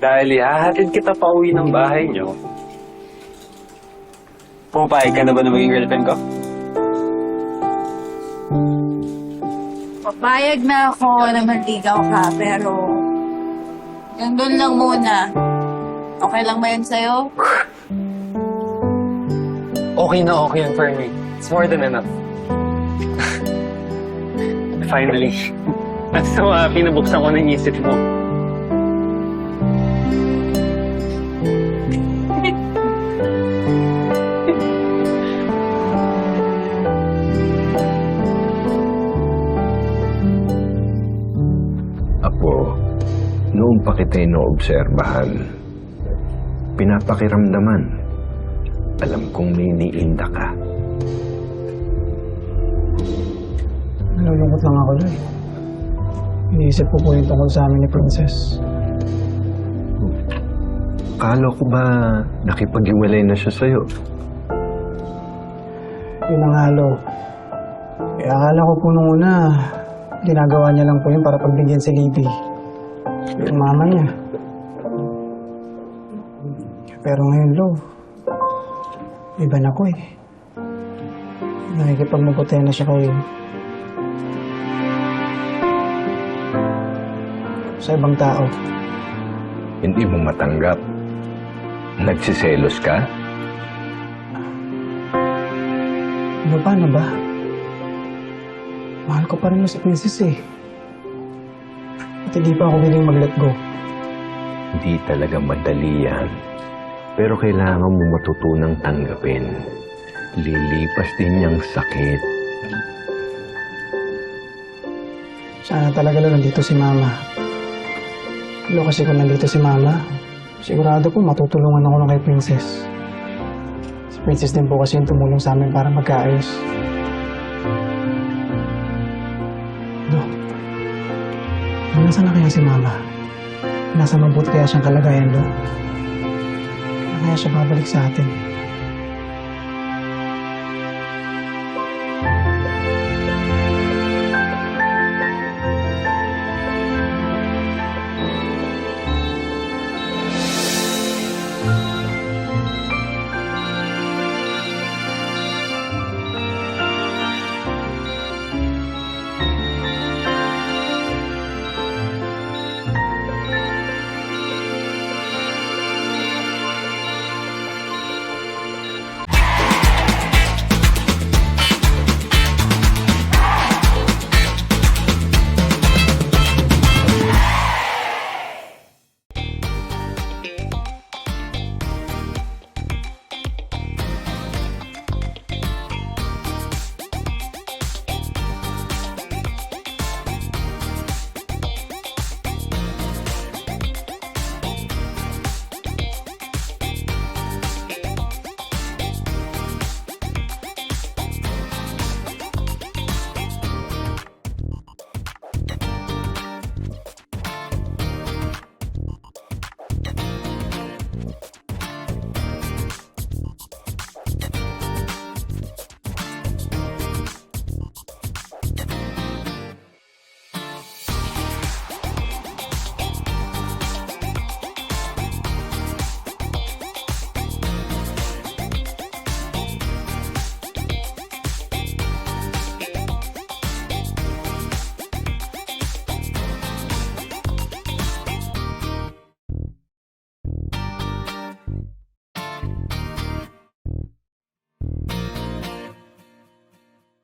Dahil ihahatid kita pa uwi ng bahay niyo. Pumapayag ka na ba na maging girlfriend ko? Papayag na ako na manligaw ka, pero... Doon lang muna. Okay lang ba yun sa'yo? Okay na okay yan for me. It's more than enough. Finally. I'm so happy na buksan ko ng isip mo. Noon pa kita inoobserbahan, pinapakiramdaman. Alam kong may iniinda ka. Nalulungkot lang ako doon. Iniisip ko po yung tungkol sa amin ni Princess. Kala ko ba nakipag-iwalay na siya sa'yo? Yun ang halo. Kaya akala ko po nung una, ginagawa niya lang po yun para pagbigyan si Libby. Yung mama niya. Pero ngayon, Lo, iba na ko eh. Nakikipagmabutay na siya kay... sa ibang tao. Hindi mo matanggap. Nagsiselos ka? Ano paano ba? Mahal ko pa rin mo si Princess eh. At hindi pa ako willing mag-let go. Hindi talaga madali yan. Pero kailangan mo matutunang tanggapin. Lilipas din niyang sakit. Sana talaga lang nandito si Mama. Pero kasi kung nandito si Mama, sigurado po matutulungan ako lang kay Princess. Si Princess din po kasi yung tumulong sa amin para magkaayos. Nasa na kaya si Mama? Nasa mabuti kaya siyang kalagayan, Do? Kaya kaya siya babalik sa atin?